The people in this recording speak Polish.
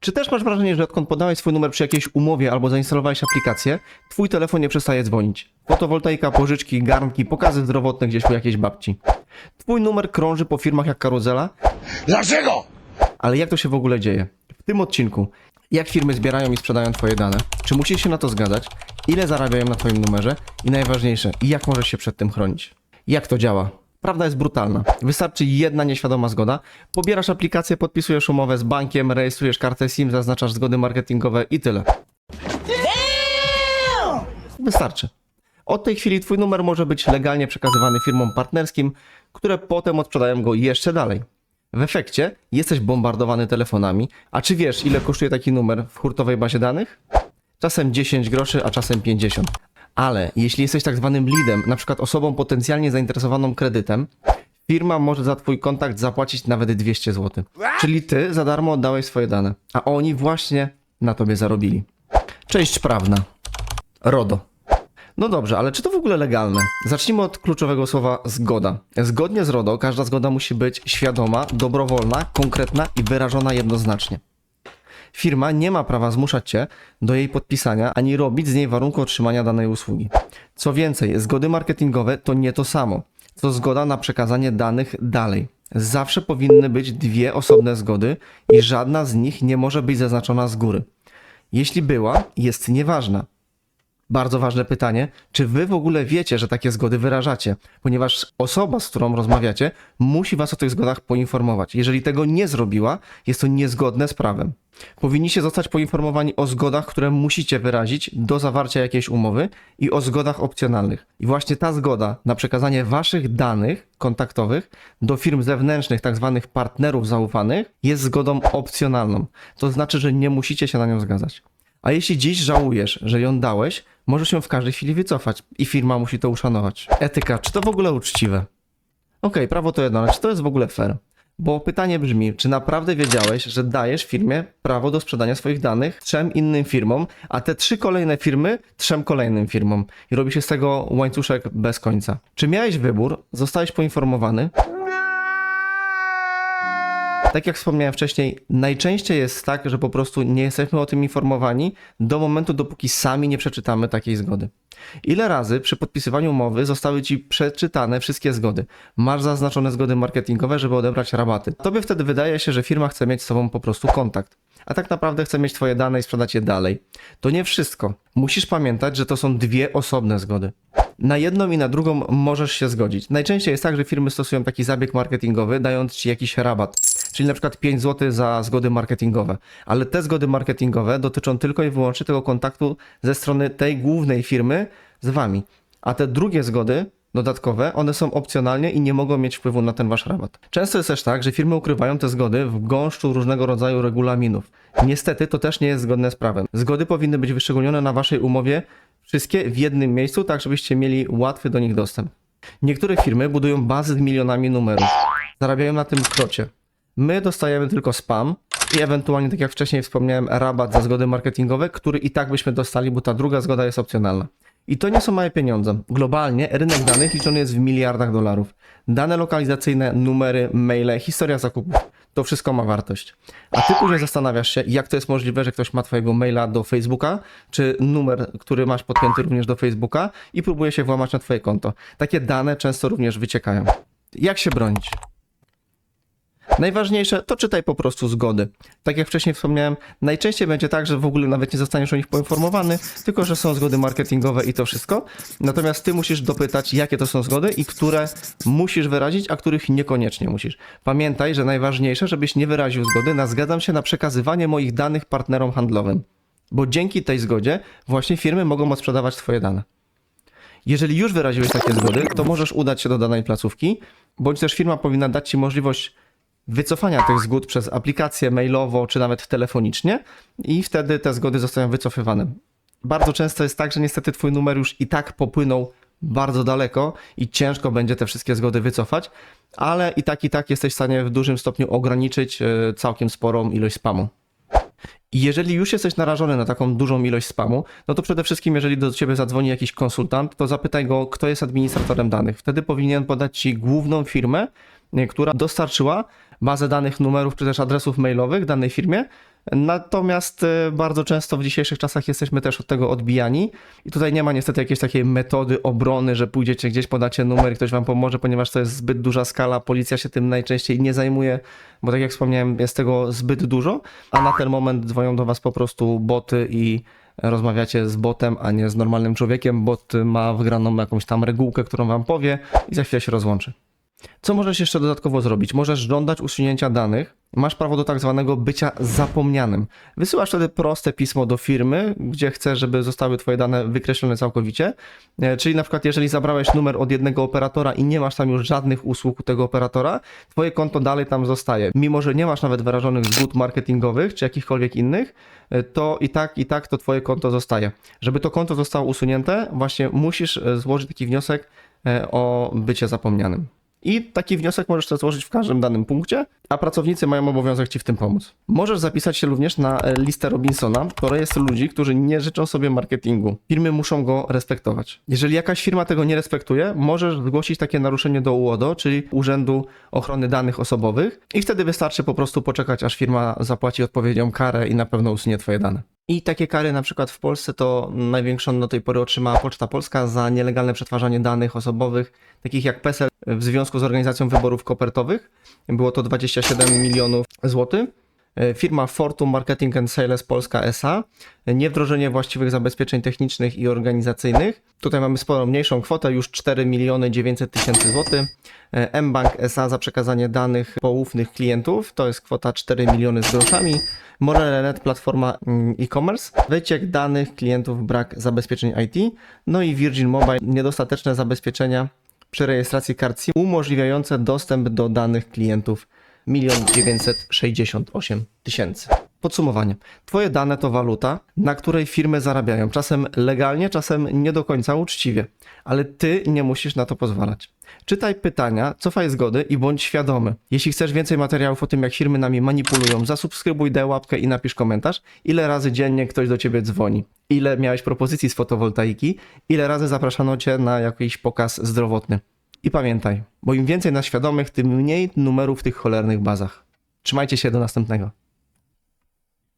Czy też masz wrażenie, że odkąd podałeś swój numer przy jakiejś umowie albo zainstalowałeś aplikację, twój telefon nie przestaje dzwonić? Fotowoltaika, pożyczki, garnki, pokazy zdrowotne gdzieś u jakiejś babci. Twój numer krąży po firmach jak karuzela, Dlaczego? ale jak to się w ogóle dzieje? W tym odcinku, jak firmy zbierają i sprzedają Twoje dane, czy musisz się na to zgadzać, ile zarabiają na Twoim numerze i najważniejsze, jak możesz się przed tym chronić. Jak to działa? Prawda jest brutalna. Wystarczy jedna nieświadoma zgoda, pobierasz aplikację, podpisujesz umowę z bankiem, rejestrujesz kartę SIM, zaznaczasz zgody marketingowe i tyle. Wystarczy. Od tej chwili Twój numer może być legalnie przekazywany firmom partnerskim, które potem odsprzedają go jeszcze dalej. W efekcie jesteś bombardowany telefonami, a czy wiesz, ile kosztuje taki numer w hurtowej bazie danych? Czasem 10 groszy, a czasem 50. Ale jeśli jesteś tak zwanym leadem, na przykład osobą potencjalnie zainteresowaną kredytem, firma może za twój kontakt zapłacić nawet 200 zł. Czyli ty za darmo oddałeś swoje dane, a oni właśnie na tobie zarobili. Cześć prawna. RODO. No dobrze, ale czy to w ogóle legalne? Zacznijmy od kluczowego słowa zgoda. Zgodnie z RODO każda zgoda musi być świadoma, dobrowolna, konkretna i wyrażona jednoznacznie. Firma nie ma prawa zmuszać cię do jej podpisania ani robić z niej warunku otrzymania danej usługi. Co więcej, zgody marketingowe to nie to samo, co zgoda na przekazanie danych dalej. Zawsze powinny być dwie osobne zgody i żadna z nich nie może być zaznaczona z góry. Jeśli była, jest nieważna. Bardzo ważne pytanie, czy wy w ogóle wiecie, że takie zgody wyrażacie? Ponieważ osoba, z którą rozmawiacie, musi was o tych zgodach poinformować. Jeżeli tego nie zrobiła, jest to niezgodne z prawem. Powinniście zostać poinformowani o zgodach, które musicie wyrazić do zawarcia jakiejś umowy i o zgodach opcjonalnych. I właśnie ta zgoda na przekazanie waszych danych kontaktowych do firm zewnętrznych, tak zwanych partnerów zaufanych, jest zgodą opcjonalną. To znaczy, że nie musicie się na nią zgadzać. A jeśli dziś żałujesz, że ją dałeś, możesz ją w każdej chwili wycofać i firma musi to uszanować. Etyka, czy to w ogóle uczciwe? Okej, prawo to jedno, ale czy to jest w ogóle fair? Bo pytanie brzmi, czy naprawdę wiedziałeś, że dajesz firmie prawo do sprzedania swoich danych trzem innym firmom, a te trzy kolejne firmy trzem kolejnym firmom i robi się z tego łańcuszek bez końca? Czy miałeś wybór, zostałeś poinformowany, tak jak wspomniałem wcześniej, najczęściej jest tak, że po prostu nie jesteśmy o tym informowani do momentu, dopóki sami nie przeczytamy takiej zgody. Ile razy przy podpisywaniu umowy zostały ci przeczytane wszystkie zgody? Masz zaznaczone zgody marketingowe, żeby odebrać rabaty. Tobie wtedy wydaje się, że firma chce mieć z tobą po prostu kontakt. A tak naprawdę chce mieć twoje dane i sprzedać je dalej. To nie wszystko. Musisz pamiętać, że to są dwie osobne zgody. Na jedną i na drugą możesz się zgodzić. Najczęściej jest tak, że firmy stosują taki zabieg marketingowy, dając ci jakiś rabat, czyli na przykład 5 zł za zgody marketingowe. Ale te zgody marketingowe dotyczą tylko i wyłącznie tego kontaktu ze strony tej głównej firmy z wami. A te drugie zgody dodatkowe, one są opcjonalnie i nie mogą mieć wpływu na ten wasz rabat. Często jest też tak, że firmy ukrywają te zgody w gąszczu różnego rodzaju regulaminów. Niestety to też nie jest zgodne z prawem. Zgody powinny być wyszczególnione na waszej umowie wszystkie w jednym miejscu, tak żebyście mieli łatwy do nich dostęp. Niektóre firmy budują bazy z milionami numerów. Zarabiają na tym krocie. My dostajemy tylko spam i ewentualnie, tak jak wcześniej wspomniałem, rabat za zgody marketingowe, który i tak byśmy dostali, bo ta druga zgoda jest opcjonalna. I to nie są małe pieniądze. Globalnie rynek danych liczony jest w miliardach dolarów. Dane lokalizacyjne, numery, maile, historia zakupów. To wszystko ma wartość. A ty później zastanawiasz się, jak to jest możliwe, że ktoś ma twojego maila do Facebooka, czy numer, który masz podpięty również do Facebooka i próbuje się włamać na twoje konto. Takie dane często również wyciekają. Jak się bronić? Najważniejsze to czytaj po prostu zgody. Tak jak wcześniej wspomniałem, najczęściej będzie tak, że w ogóle nawet nie zostaniesz o nich poinformowany, tylko że są zgody marketingowe i to wszystko. Natomiast ty musisz dopytać, jakie to są zgody i które musisz wyrazić, a których niekoniecznie musisz. Pamiętaj, że najważniejsze, żebyś nie wyraził zgody na zgadzam się na przekazywanie moich danych partnerom handlowym. Bo dzięki tej zgodzie właśnie firmy mogą odsprzedawać twoje dane. Jeżeli już wyraziłeś takie zgody, to możesz udać się do danej placówki, bądź też firma powinna dać Ci możliwość wycofania tych zgód przez aplikację mailowo czy nawet telefonicznie i wtedy te zgody zostają wycofywane. Bardzo często jest tak, że niestety Twój numer już i tak popłynął bardzo daleko i ciężko będzie te wszystkie zgody wycofać, ale i tak i tak jesteś w stanie w dużym stopniu ograniczyć e, całkiem sporą ilość spamu. Jeżeli już jesteś narażony na taką dużą ilość spamu, no to przede wszystkim, jeżeli do ciebie zadzwoni jakiś konsultant, to zapytaj go, kto jest administratorem danych. Wtedy powinien podać ci główną firmę, która dostarczyła bazę danych numerów czy też adresów mailowych danej firmie. Natomiast y, bardzo często w dzisiejszych czasach jesteśmy też od tego odbijani i tutaj nie ma niestety jakiejś takiej metody obrony, że pójdziecie gdzieś, podacie numer i ktoś wam pomoże, ponieważ to jest zbyt duża skala, policja się tym najczęściej nie zajmuje, bo tak jak wspomniałem, jest tego zbyt dużo, a na ten moment dzwonią do was po prostu boty i rozmawiacie z botem, a nie z normalnym człowiekiem. Bot ma wgraną jakąś tam regułkę, którą wam powie i za chwilę się rozłączy. Co możesz jeszcze dodatkowo zrobić? Możesz żądać usunięcia danych. Masz prawo do tak zwanego bycia zapomnianym. Wysyłasz wtedy proste pismo do firmy, gdzie chcesz, żeby zostały Twoje dane wykreślone całkowicie. E, Czyli na przykład, jeżeli zabrałeś numer od jednego operatora i nie masz tam już żadnych usług u tego operatora, Twoje konto dalej tam zostaje. Mimo, że nie masz nawet wyrażonych zgód marketingowych czy jakichkolwiek innych, e, to i tak, i tak to Twoje konto zostaje. Żeby to konto zostało usunięte, właśnie musisz e, złożyć taki wniosek o bycie zapomnianym. I taki wniosek możesz też złożyć w każdym danym punkcie, a pracownicy mają obowiązek Ci w tym pomóc. Możesz zapisać się również na e, listę Robinsona, to rejestr ludzi, którzy nie życzą sobie marketingu. Firmy muszą go respektować. Jeżeli jakaś firma tego nie respektuje, możesz zgłosić takie naruszenie do UODO, czyli Urzędu Ochrony Danych Osobowych i wtedy wystarczy po prostu poczekać, aż firma zapłaci odpowiednią karę i na pewno usunie Twoje dane. I takie kary na przykład w Polsce to największą do tej pory otrzymała Poczta Polska za nielegalne przetwarzanie danych osobowych, takich jak PESEL w związku z organizacją wyborów kopertowych. Było to 27 milionów złotych. E, Firma Fortum Marketing and Sales Polska SA, niewdrożenie właściwych zabezpieczeń technicznych i organizacyjnych. Tutaj mamy sporo mniejszą kwotę, już 4 miliony 900 tysięcy złotych. E, mBank SA za przekazanie danych poufnych klientów, to jest kwota 4 miliony z groszami. Morele.net, platforma mm, e-commerce, wyciek danych klientów, brak zabezpieczeń IT, no i Virgin Mobile, niedostateczne zabezpieczenia przy rejestracji kart SIM umożliwiające dostęp do danych klientów 1 968 tysięcy. Podsumowanie. Twoje dane to waluta, na której firmy zarabiają. Czasem legalnie, czasem nie do końca uczciwie. Ale ty nie musisz na to pozwalać. Czytaj pytania, cofaj zgody i bądź świadomy. Jeśli chcesz więcej materiałów o tym, jak firmy nami manipulują, zasubskrybuj, daj łapkę i napisz komentarz, ile razy dziennie ktoś do ciebie dzwoni. Ile miałeś propozycji z fotowoltaiki, ile razy zapraszano cię na jakiś pokaz zdrowotny. I pamiętaj, bo im więcej na świadomych, tym mniej numerów w tych cholernych bazach. Trzymajcie się do następnego.